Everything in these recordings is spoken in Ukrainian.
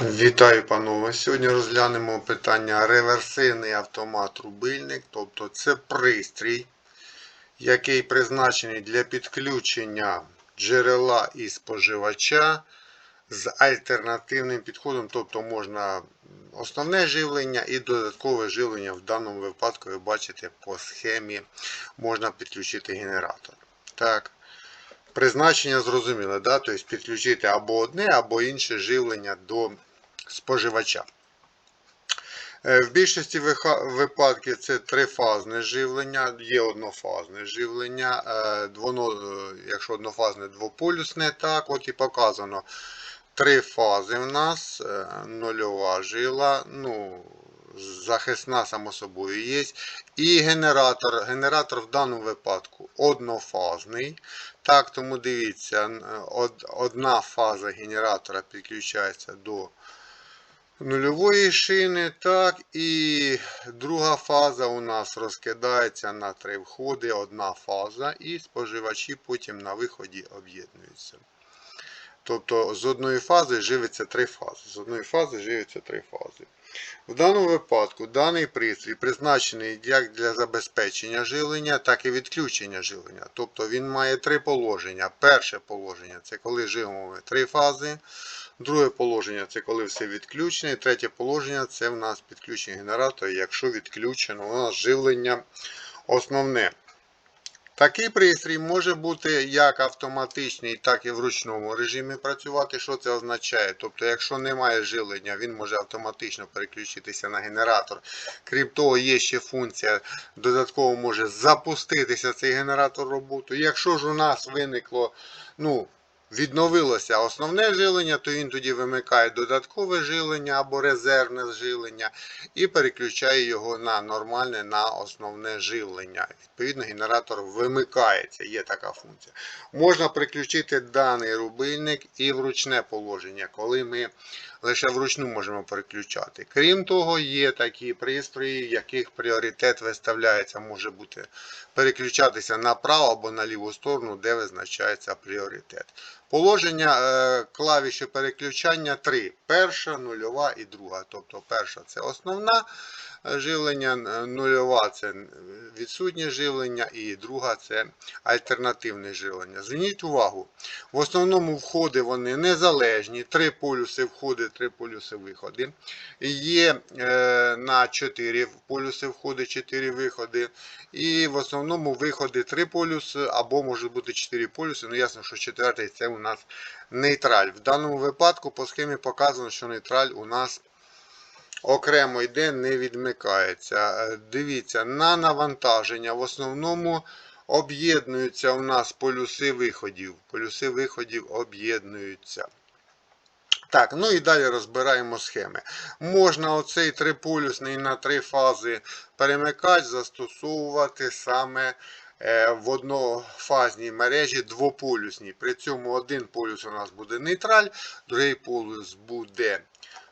Вітаю, панове! Сьогодні розглянемо питання реверсивний автомат рубильник, тобто це пристрій, який призначений для підключення джерела і споживача з альтернативним підходом, тобто можна основне живлення і додаткове живлення. В даному випадку ви бачите по схемі можна підключити генератор. Так. Призначення зрозуміле, да? тобто підключити або одне, або інше живлення до споживача. Е, В більшості випадків це трифазне живлення, є однофазне живлення. е, Воно, е, якщо однофазне двополюсне, так, от і показано. Три фази в нас, нульова жила, ну, захисна, само собою, є. І генератор. Генератор в даному випадку однофазний. Так, тому дивіться, одна фаза генератора підключається до нульової шини, так, і друга фаза у нас розкидається на три входи, одна фаза, і споживачі потім на виході об'єднуються. Тобто з одної фази живиться три фази. З одної фази живиться три фази. В даному випадку даний пристрій призначений як для забезпечення живлення, так і відключення живлення. Тобто він має три положення. Перше положення це коли живемо три фази. Друге положення це коли все відключено. І третє положення це в нас підключення генератора, якщо відключено у нас живлення основне. Такий пристрій може бути як автоматичний, так і в ручному режимі працювати. Що це означає? Тобто, якщо немає живлення, він може автоматично переключитися на генератор. Крім того, є ще функція, додатково може запуститися цей генератор роботу. Якщо ж у нас виникло, ну, відновилося основне живлення, то він тоді вимикає додаткове живлення або резервне живлення і переключає його на нормальне, на основне живлення. Відповідно, генератор вимикається, є така функція. Можна приключити даний рубильник і в ручне положення, коли ми лише вручну можемо переключати. Крім того, є такі пристрої, в яких пріоритет виставляється, може бути переключатися на праву або на ліву сторону, де визначається пріоритет. Положення е, клавіші переключання три: перша, нульова і друга. Тобто перша це основна е, живлення, нульова це відсутнє живлення, і друга це альтернативне живлення. Зверніть увагу, в основному входи вони незалежні, три полюси входи, три полюси виходи. Є е, на 4 полюси входи, 4 виходи. І в основному виходи 3 полюси, або може бути 4 полюси. Ну ясно, що четвертий це у нас нейтраль. В даному випадку по схемі показано, що нейтраль у нас окремо йде, не відмикається. Е, Дивіться, на навантаження в основному об'єднуються у нас полюси виходів. Полюси виходів об'єднуються. Так, ну і далі розбираємо схеми. Можна оцей триполюсний на три фази перемикач застосовувати саме в однофазній мережі двополюсній. При цьому один полюс у нас буде нейтраль, другий полюс буде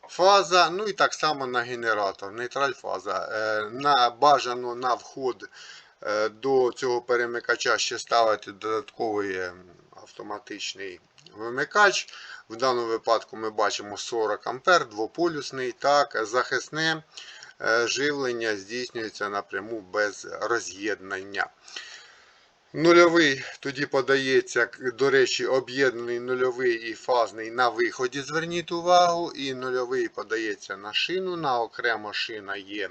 фаза. Ну і так само на генератор. Нейтраль фаза. Е, На, бажано на вход е, до цього перемикача ще ставити додатковий е, автоматичний вимикач. В даному випадку ми бачимо 40 А, двополюсний, так, захисне е, живлення здійснюється напряму без роз'єднання. Нульовий тоді подається, до речі, об'єднаний нульовий і фазний на виході. Зверніть увагу, і нульовий подається на шину. На окремо шина є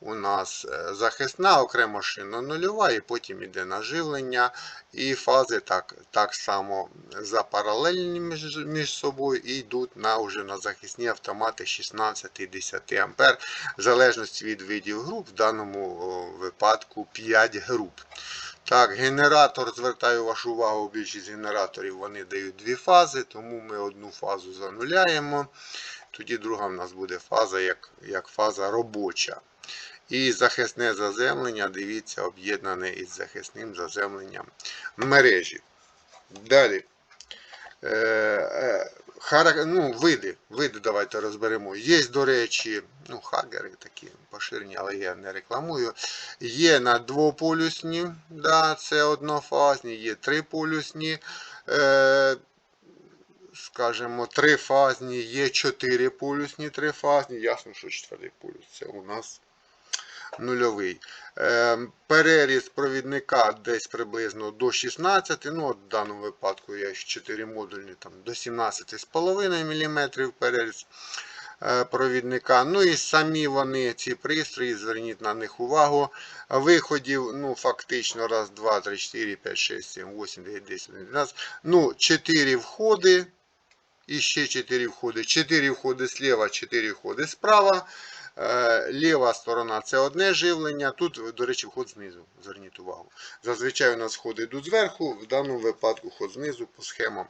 у нас е, захисна, окремо шина нульова, і потім йде наживлення. І фази так так само запаралельні між, між собою і йдуть на, вже на захисні автомати 16 і 10 А, в залежності від видів груп, в даному випадку 5 груп. Так, генератор, звертаю вашу увагу, більшість генераторів вони дають дві фази, тому ми одну фазу зануляємо. Тоді друга в нас буде фаза як, як фаза робоча. І захисне заземлення, дивіться, об'єднане із захисним заземленням мережі. Далі. Е, е, ну, види, види давайте розберемо. Є, до речі, ну, хагери такі поширені, але я не рекламую. Є на двополюсні, да, це однофазні, є триполюсні. Е, скажімо, трифазні, є чотири полюсні трифазні. Ясно, що четвертий полюс це у нас нульовий. Е, переріз провідника десь приблизно до 16, ну в даному випадку є 4 модульні там, до 17,5 мм переріз е, провідника. Ну і самі вони, ці пристрої, зверніть на них увагу. Виходів, ну, фактично, раз, два, три, 4, 5, 6, 7, 8, 9, 10, 11, 12. Ну, 4 входи. І ще 4 входи. 4 входи зліва, 4 входи справа. Е, Ліва сторона це одне живлення. Тут, до речі, вход знизу. Зверніть увагу. Зазвичай у нас входи йдуть зверху, в даному випадку вход знизу по схемам.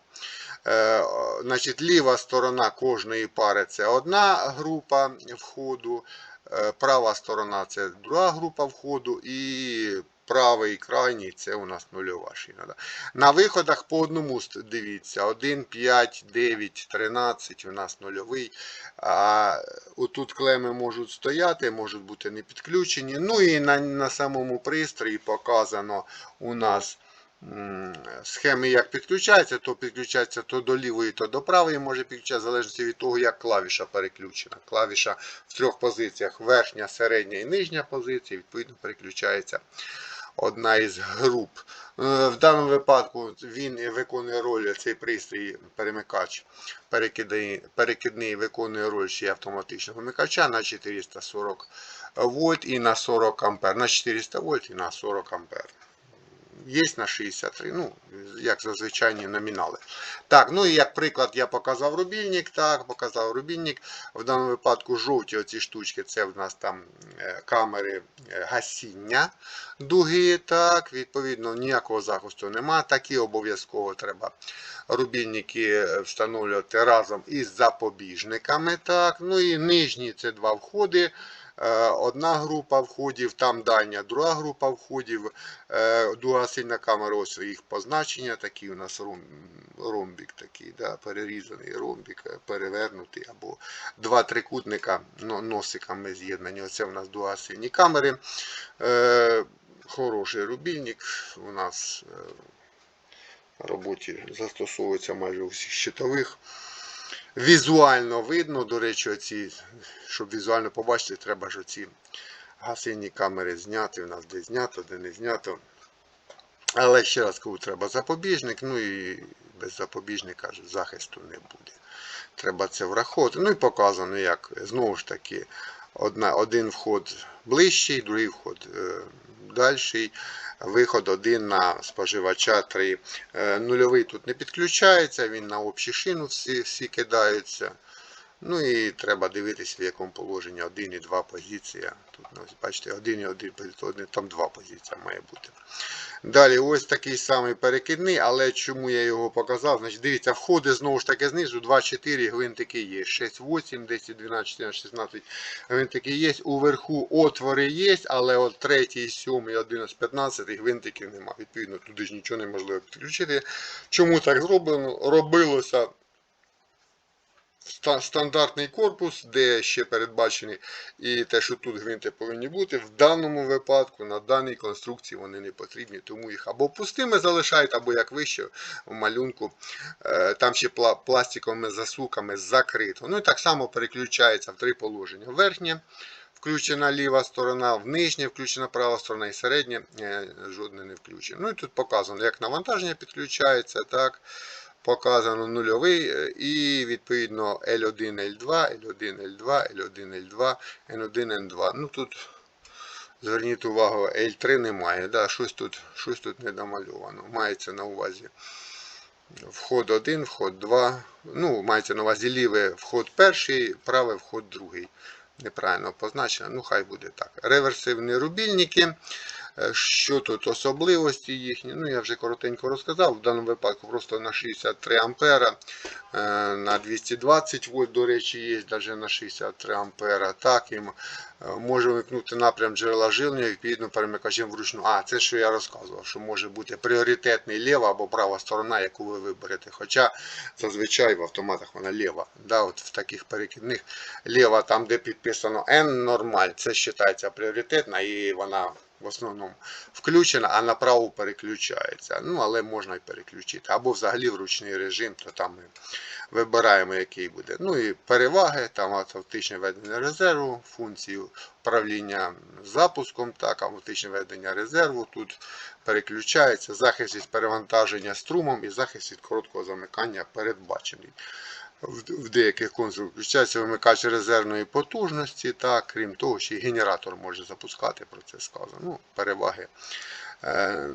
Е, Значить, ліва сторона кожної пари це одна група входу. е, Права сторона це друга група входу. І правий крайній це у нас нульова шина. да. На виходах по одному дивіться. 1, 5, 9, 13 у нас нульовий. А отут клеми можуть стояти, можуть бути не підключені. Ну і на, на самому пристрої показано у нас схеми, як підключається, то підключається то до лівої, то до правої може підключатися, в залежності від того, як клавіша переключена. Клавіша в трьох позиціях: верхня, середня і нижня позиція, відповідно, переключається одна із груп. Е, В даному випадку він виконує роль цей пристрій перемикач перекидний, перекидний виконує роль ще автоматичного вимикача на 440 вольт і на 40 ампер. На 400 вольт і на 40 ампер. Є на 63, ну, як зазвичай номінали. Так, ну і як приклад я показав рубільник, так, показав рубільник. В даному випадку жовті оці штучки, це в нас там е, камери е, гасіння дуги, так, відповідно, ніякого захисту нема. Такі обов'язково треба рубільники е, встановлювати разом із запобіжниками. Так, ну і нижні це два входи. Е, Одна група входів, там дальня, друга група входів, е, друга сильна камера, ось їх позначення, такі у нас ром- ромбік такий, да, перерізаний ромбік, е, перевернутий, або два трикутника носиками з'єднані. Оце у нас друга сильні камери. Хороший рубільник у нас в роботі застосовується майже у всіх щитових. Візуально видно, до речі, оці, щоб візуально побачити, треба ж оці гасильні камери зняти. У нас де знято, де не знято. Але ще раз кажу, треба запобіжник, ну і без запобіжника захисту не буде. Треба це враховувати. Ну і показано, як знову ж таки одна, один вход ближчий, другий вход е, дальший. Виход один на споживача 3. Е, Нульовий тут не підключається, він на общу шину всі, всі кидаються. Ну і треба дивитися, в якому положенні один і два позиція. Тут, ну, ось бачите, один і один позиція, там два позиція має бути. Далі ось такий самий перекидний, але чому я його показав? Значить, дивіться, входи знову ж таки знизу 2-4 гвинтики є. 6, 8, 10, 12, 14, 16 гвинтики є. Уверху отвори є, але от 3, 7, 11, 15 гвинтиків немає. Відповідно, туди ж нічого неможливо підключити. Чому так зроблено? Робилося стандартний корпус, де ще передбачені і те, що тут гвинти повинні бути. В даному випадку на даній конструкції вони не потрібні, тому їх або пустими залишають, або як вище в малюнку. е, Там ще пла- пластиковими засуками закрито. Ну і так само переключається в три положення. Верхнє. Включена ліва сторона, в нижнє включена права сторона і середнє е, жодне не включено. Ну і тут показано, як навантаження підключається, так показано нульовий е, і відповідно L1, L2, L1, L2, L1, L2, N1, N2. Ну тут зверніть увагу, L3 немає. Да, щось тут щось тут не домальовано. Мається на увазі вход 1, вход 2. Ну, мається на увазі лівий вход перший, правий вход другий. Неправильно позначено, ну хай буде так. Реверсивні рубільники. Е, Що тут особливості їхні? Ну, я вже коротенько розказав. В даному випадку просто на 63 ампера, е, на 220 вольт, до речі, є навіть на 63 ампера. Так, їм е, може вимкнути напрям джерела живлення, відповідно перемикачем вручну. А, це що я розказував, що може бути пріоритетний ліва або права сторона, яку ви виберете. Хоча зазвичай в автоматах вона ліва. Да, от в таких перекидних ліва, там де підписано N нормаль, це вважається пріоритетна і вона в основному включена, а направо переключається. Ну, але можна і переключити. Або взагалі в ручний режим, то там ми вибираємо, який буде. Ну і переваги, там автоматичне ведення резерву, функції управління запуском, так, автоматичне ведення резерву. Тут переключається захист від перевантаження струмом і захист від короткого замикання передбачений. В деяких конструкціях включається вимикач резервної потужності, та крім того, ще й генератор може запускати, про це сказано. Ну, переваги е,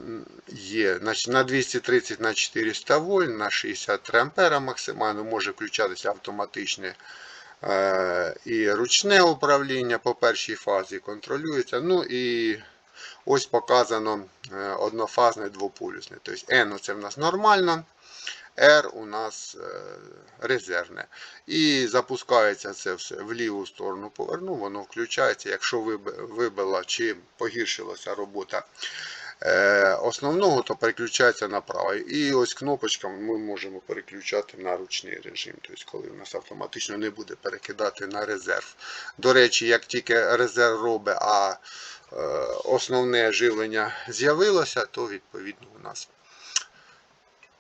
є. Значить, на 230 на 400 вольт, на 63 ампера максимально може включатися автоматичне е, і ручне управління по першій фазі контролюється. Ну і ось показано е, однофазне двополюсне. Тобто N це в нас нормально. R у нас е, резервне. І запускається це все в ліву сторону поверну, воно включається, якщо виби- вибила чи погіршилася робота е, основного, то переключається направо. І ось кнопочками ми можемо переключати на ручний режим, тобто коли у нас автоматично не буде перекидати на резерв. До речі, як тільки резерв робить, а е, основне живлення з'явилося, то відповідно у нас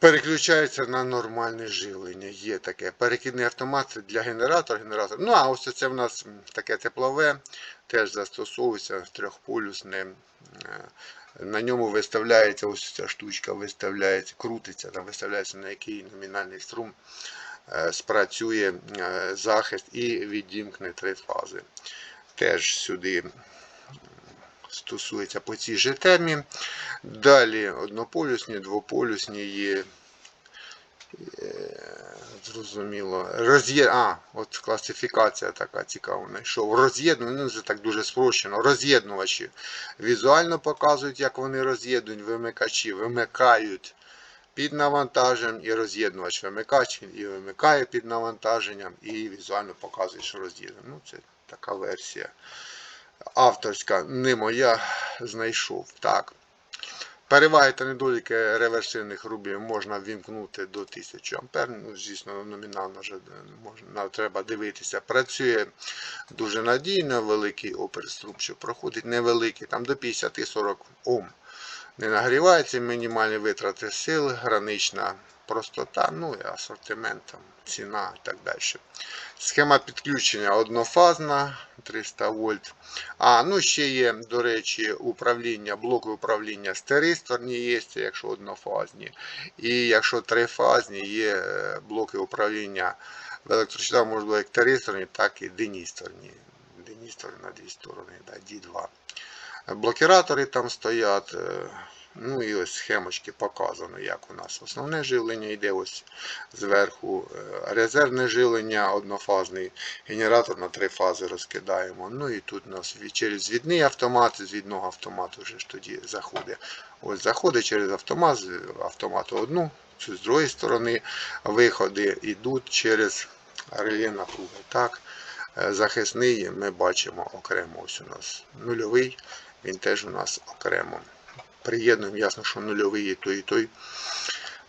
переключається на нормальне живлення. Є таке. Перехідний автомат для генератора. генератор. Ну, а ось це в нас таке теплове, теж застосовується трьохполюсне. Е, На ньому виставляється ось ця штучка, виставляється, крутиться, там виставляється на який номінальний струм е, спрацює е, захист і відімкне три фази. Теж сюди стосується по цій же темі. Далі однополюсні, двополюсні є. е, Зрозуміло. Роз'є... А, от класифікація така цікава знайшов. Роз'єднування, ну це так дуже спрощено. Роз'єднувачі візуально показують, як вони роз'єднують, вимикачі вимикають під навантаженням і роз'єднувач вимикач і вимикає під навантаженням і візуально показує, що роз'єднує. Ну, це така версія авторська, не моя, знайшов. Так. Переваги та недоліки реверсивних рубів можна ввімкнути до 1000 А. Ну, звісно, номінально вже можна, треба дивитися. Працює дуже надійно, великий опір струм, що проходить, невеликий, там до 50-40 Ом. Не нагрівається, мінімальні витрати сил, гранична простота, ну і асортимент, там, ціна і так далі. Схема підключення однофазна 300 вольт. А, ну ще є, до речі, управління, блоки управління стеристорні є, якщо однофазні. І якщо трифазні, є е, блоки управління в електрощитах, можуть бути як тристорні, так і деністорні. Деністорні на дві сторони, да, D2. Блокіратори там стоять. Ну і ось схемочки показано, як у нас основне живлення йде ось зверху. е, Резервне живлення, однофазний генератор на три фази розкидаємо. Ну і тут у нас через звідний автомат, з автомату вже ж тоді заходить. Ось заходить через автомат, з автомату одну, з другої сторони. Виходи йдуть через реле напруги. Так. Е, Захисний ми бачимо окремо. Ось у нас нульовий, він теж у нас окремо приєднуємо, ясно, що нульовий і той, і той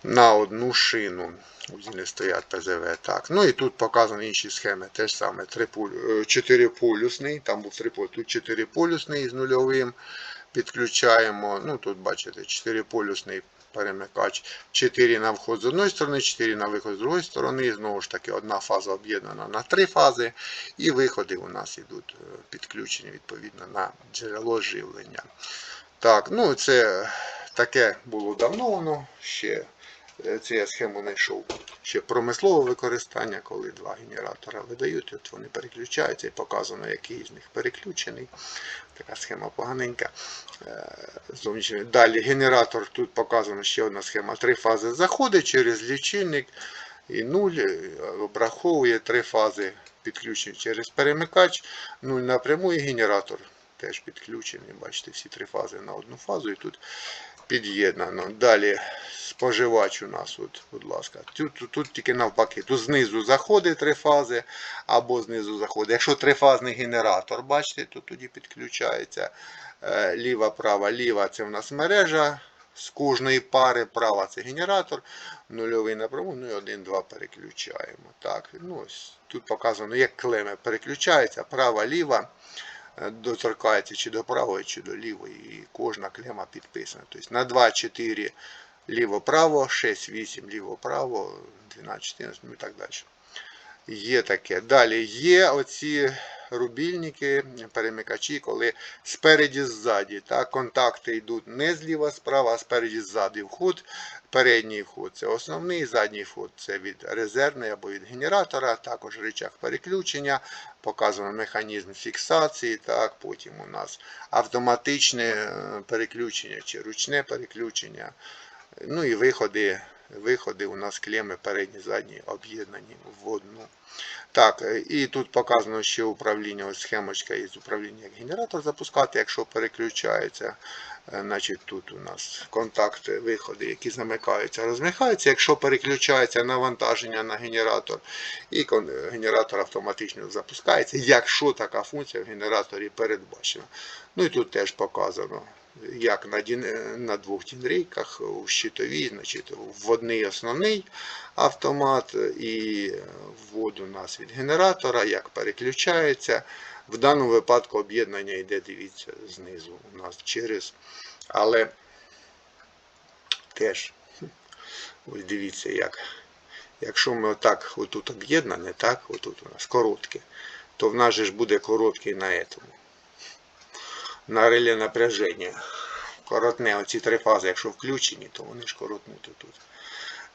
на одну шину. Вони стоять ПЗВ. Так. Ну і тут показані інші схеми. Теж саме 4-полюсний, там був 3 тут 4-полюсний з нульовим. Підключаємо. Ну тут бачите, 4-полюсний перемикач. 4 на вход з одної сторони, 4 на виход з другої сторони. І Знову ж таки, одна фаза об'єднана на три фази. І виходи у нас йдуть е, підключені відповідно на джерело живлення. Так, ну це таке було давно воно ще. е, Це я схему знайшов ще промислове використання, коли два генератора видають, от вони переключаються і показано, який з них переключений. Така схема поганенька. Е. Далі генератор, тут показана ще одна схема. Три фази заходить через лічильник і нуль е, обраховує три фази підключення через перемикач, нуль напряму і генератор теж підключений. Бачите, всі три фази на одну фазу і тут під'єднано. Далі споживач у нас, от, будь ласка, тут, тут, тут тільки навпаки. Тут знизу заходить три фази, або знизу заходить. Якщо трифазний генератор, бачите, то тоді підключається е, ліва, права, ліва це в нас мережа. З кожної пари права це генератор, нульовий напряму, ну і один-два переключаємо. Так, ну ось Тут показано, як клеми переключаються, права, ліва. е, доторкається чи до правої, чи до лівої, і кожна клема підписана. Тобто на 2-4 ліво-право, 6-8 ліво-право, 12-14, ну і так далі. Є таке. Далі є оці рубільники, перемикачі, коли спереді ззаді. Так, контакти йдуть не зліва справа, а спереді ззаді вход. Передній вход це основний, задній вход це від резервної або від генератора, також рычаг переключення, показано механізм фіксації. Так, Потім у нас автоматичне е, переключення чи ручне переключення. Ну і виходи, виходи у нас клеми передні, задні об'єднані в одну. Так, е, і тут показано ще управління, ось схемочка із управління як генератор запускати, якщо переключається. Е, Значить, тут у нас контакти, виходи, які замикаються, розмикаються. Якщо переключається навантаження на генератор, і генератор автоматично запускається, якщо така функція в генераторі передбачена. Ну і тут теж показано, як на, дін- е, на двох дінрейках у щитовій, значить, вводний основний автомат і ввод у нас від генератора, як переключається. В даному випадку об'єднання йде, дивіться, знизу у нас через. Але теж, ось дивіться, як. Якщо ми отак отут об'єднані, так, отут у нас коротке, то в нас же ж буде короткий на этому. На реле напряження. Коротне оці три фази, якщо включені, то вони ж коротнуть тут.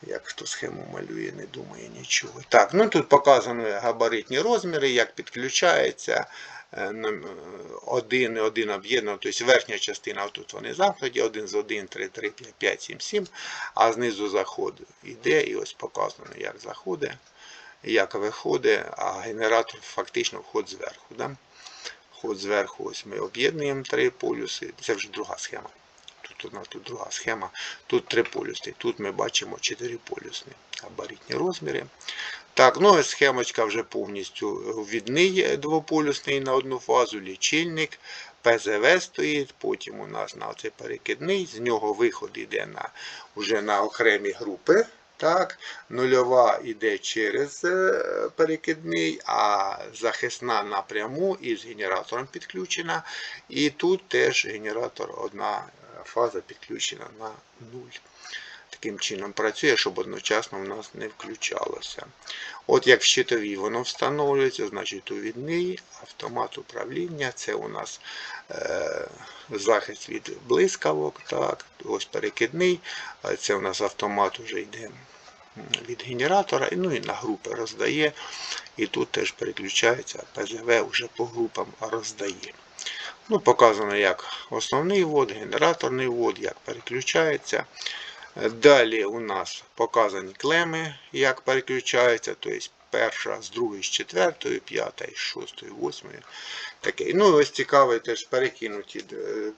Як хто схему малює, не думає нічого. Так, ну тут показані габаритні розміри, як підключається. е, е, Один один об'єднано, тобто верхня частина, тут вони замкнуті, один з 1, 3, 3, 5, 5, 7, 7, а знизу заход іде, і ось показано, як заходить, як виходить, а генератор фактично вход зверху. Да? Вход зверху, ось ми об'єднуємо три полюси, це вже друга схема. Тут у тут друга схема. Тут три полюсні. Тут ми бачимо чотири полюсні габаритні розміри. Так, ну схемочка вже повністю відний двополюсний на одну фазу, лічильник, ПЗВ стоїть, потім у нас на цей перекидний, з нього виход йде на, вже на окремі групи. Так, нульова йде через е, перекидний, а захисна напряму із генератором підключена. І тут теж генератор одна е, фаза підключена на нуль. Таким чином працює, щоб одночасно в нас не включалося. От як в щитовій воно встановлюється, значить увідний автомат управління. Це у нас е, захист від блискавок. Так, ось перекидний. Це у нас автомат вже йде від генератора, ну і на групи роздає. І тут теж переключається, ПЗВ вже по групам роздає. Ну, Показано, як основний ввод, генераторний ввод, як переключається. Далі у нас показані клеми, як переключаються, тобто перша з другої, з четвертої, п'ята, з шостої, восьмої. Таке. Ну, ось цікавий теж перекинуті е,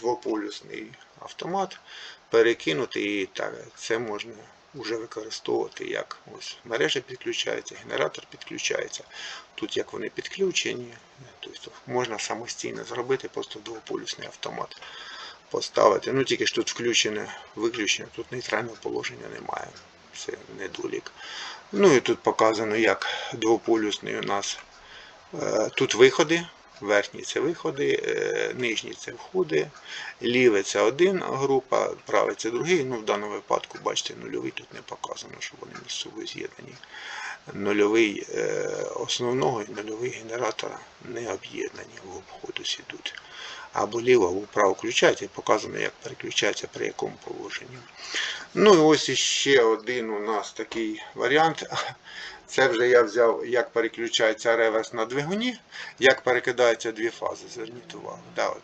двополюсний автомат. Перекинути і так, це можна вже використовувати як ось мережа підключається, генератор підключається. Тут як вони підключені, тобто можна самостійно зробити просто двополюсний автомат поставити. Ну тільки ж тут включене виключене, тут нейтрального положення немає. Це недолік. Ну і тут показано, як двополюсний у нас. е, Тут виходи. Верхні це виходи, е, нижні це входи, ліве це один група, праве це другий. Ну, в даному випадку, бачите, нульовий тут не показано, що вони між собою з'єднані. Нульовий е, основного і нульовий генератора не об'єднані в обходу ідуть. Або ліво, або вправо включається і показано, як переключається при якому положенні. Ну і ось іще один у нас такий варіант. Це вже я взяв, як переключається реверс на двигуні, як перекидаються дві фази. Зверніть увагу. Да, от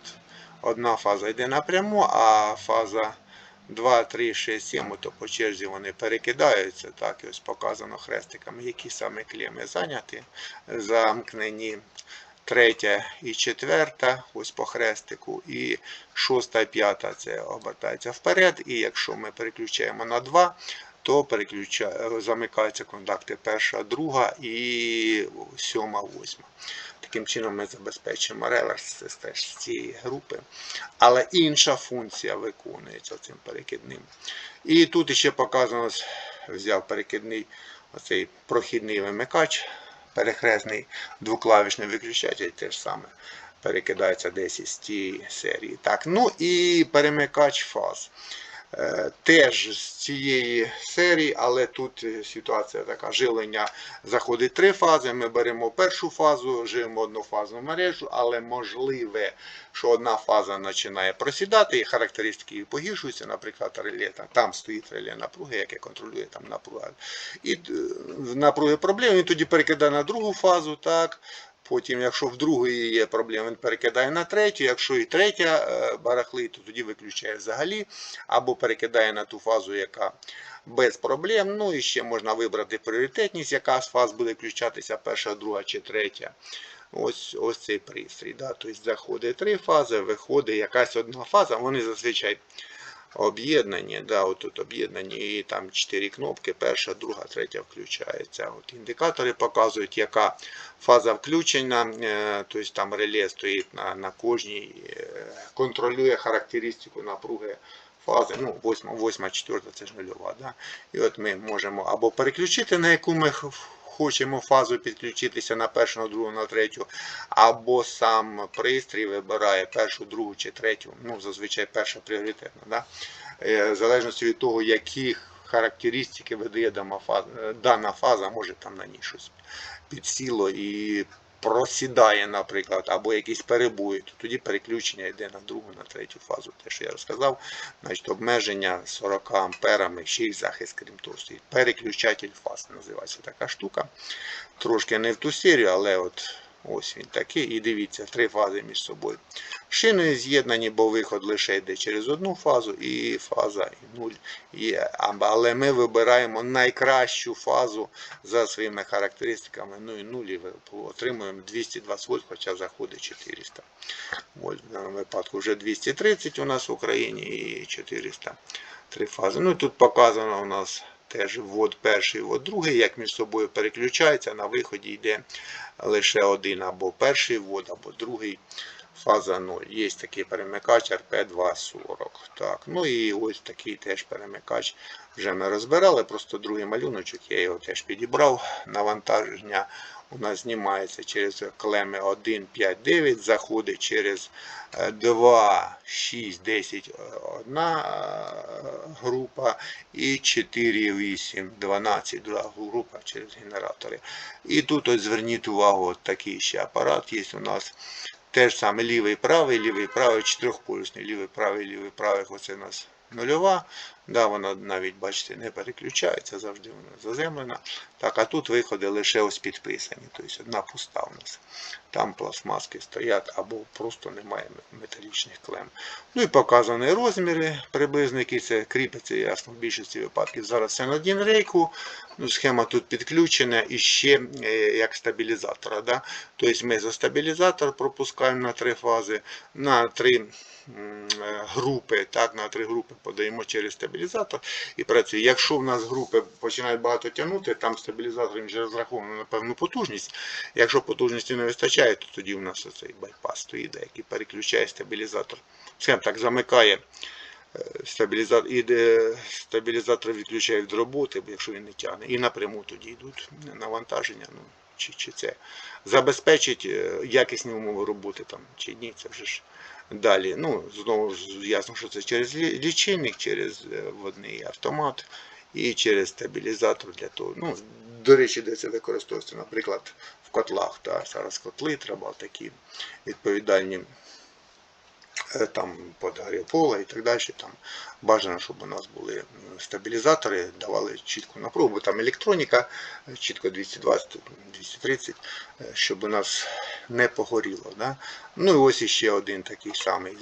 одна фаза йде напряму, а фаза 2, 3, 6, 7, то по черзі вони перекидаються. Так, і ось показано хрестиками, які саме клеми зайняті, замкнені. Третя і четверта, ось по хрестику, і шоста і п'ята це обертається вперед. І якщо ми переключаємо на 2, то замикаються контакти перша, друга і сьома, восьма. Таким чином ми забезпечимо реверс з цієї групи. Але інша функція виконується цим перекидним. І тут ще показано, взяв перекидний оцей прохідний вимикач перехресний двоклавішний виключатель теж саме перекидається десь із тієї серії. Так, ну і перемикач фаз. Теж з цієї серії, але тут е, ситуація така: живлення заходить три фази. Ми беремо першу фазу, живемо однофазну мережу, але можливе, що одна фаза починає просідати, і характеристики погіршуються, наприклад, реле. Там, стоїть реле напруги, яке контролює там напругу. І е, напруги проблеми, він тоді перекидає на другу фазу. так. Потім, якщо в другої є проблеми, він перекидає на третю. Якщо і третя е, барахлить, то тоді виключає взагалі, або перекидає на ту фазу, яка без проблем. Ну і ще можна вибрати пріоритетність, яка з фаз буде включатися, перша, друга чи третя. Ось ось цей пристрій. Да? Тобто заходить три фази, виходить якась одна фаза. Вони зазвичай об'єднані. Да, отут об'єднані і там чотири кнопки, перша, друга, третя включається. От індикатори показують, яка фаза включення, е, тобто там реле стоїть на, на кожній, е, контролює характеристику напруги фази. Ну, 8, 8 4 це ж нульова. Да? І от ми можемо або переключити, на яку ми хочемо фазу підключитися на першу, на другу, на третю, або сам пристрій вибирає першу, другу чи третю, ну зазвичай перша пріоритетна. Да? Е, В залежності від того, які характеристики видає е, дана фаза, може там на ній щось підсіло і просідає, наприклад, або якісь перебої, то тоді переключення йде на другу, на третю фазу. Те, що я розказав, значить обмеження 40 амперами, ще й захист, крім того, стоїть. Переключатель фаз називається така штука. Трошки не в ту серію, але от ось він такий. І дивіться, три фази між собою. Шиною з'єднані, бо виход лише йде через одну фазу, і фаза і нуль є. Але ми вибираємо найкращу фазу за своїми характеристиками. Ну і нуль і ви отримуємо 220 вольт, хоча заходить 400 вольт. В випадку вже 230 у нас в Україні і 400 три фази. Ну і тут показано у нас теж ввод перший, ввод другий, як між собою переключається, На виході йде лише один або перший ввод, або другий. Фаза 0. Є такий перемикач RP240. Так, ну і ось такий теж перемикач. Вже ми розбирали, просто другий малюночок, я його теж підібрав. Навантаження у нас знімається через клеми 1, 5, 9, заходить через е, 2, 6, 10 е, одна е, група і 4, 8, 12 друга група через генератори. І тут ось зверніть увагу, от такий ще апарат є у нас. Теж саме лівий, правий, лівий, правий, чотирьохполюсний, лівий, правий, лівий, правий. Оце у нас нульова. Да, вона навіть, бачите, не переключається, завжди вона заземлена. Так, а тут виходи лише ось підписані. Тобто одна пуста у нас. Там пластмаски стоять або просто немає металічних клем. Ну і показані розміри приблизно, це кріпиться, ясно, в більшості випадків. Зараз це на один рейку. Ну, схема тут підключена і ще е, як стабілізатора. Да? Тобто стабілізатор пропускаємо на три фази, на три е, групи, так, на три групи подаємо через стабілізатор і працює. Якщо в нас групи починають багато тягнути, там стабілізатор вже розрахований на певну потужність. Якщо потужності не вистачає, то тоді в нас оцей байпас стоїть, який переключає стабілізатор. Схем так замикає стабілізатор, і стабілізатор відключає від роботи, бо якщо він не тягне, і напряму тоді йдуть навантаження. Ну, чи, чи це забезпечить е, якісні умови роботи там, чи ні, це вже ж далі. Ну, знову ж ясно, що це через лічильник, через е, водний автомат і через стабілізатор для того. Ну, до речі, де це використовується, наприклад, в котлах. Та, зараз котли треба такі відповідальні е, там подогрів пола і так далі. Там бажано, щоб у нас були стабілізатори, давали чітку напругу, бо там електроніка, е, чітко 220, 230, е, щоб у нас не погоріло. Да? Ну і ось іще один такий самий.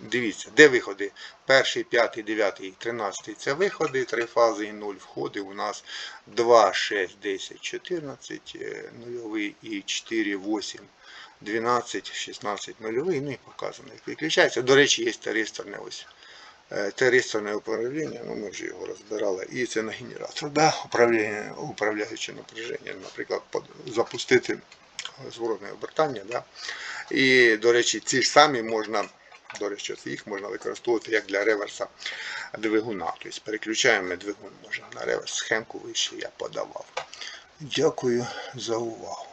Дивіться, де виходи? Перший, п'ятий, дев'ятий, тринадцятий це виходи, три фази і нуль входи. У нас 2, 6, 10, 14, е, нульовий і 4, 8. 12, 16 нульовий, ну і показано, як виключається. До речі, є теристорне ось. е, Теристорне управління, ну ми вже його розбирали, і це на генератор. Да? Управління, управляюче напряження, наприклад, запустити зворотне обертання. Да? І, до речі, ці ж самі можна, до речі, їх можна використовувати як для реверса двигуна. Тобто переключаємо двигун можна на реверс. Схемку вище я подавав. Дякую за увагу.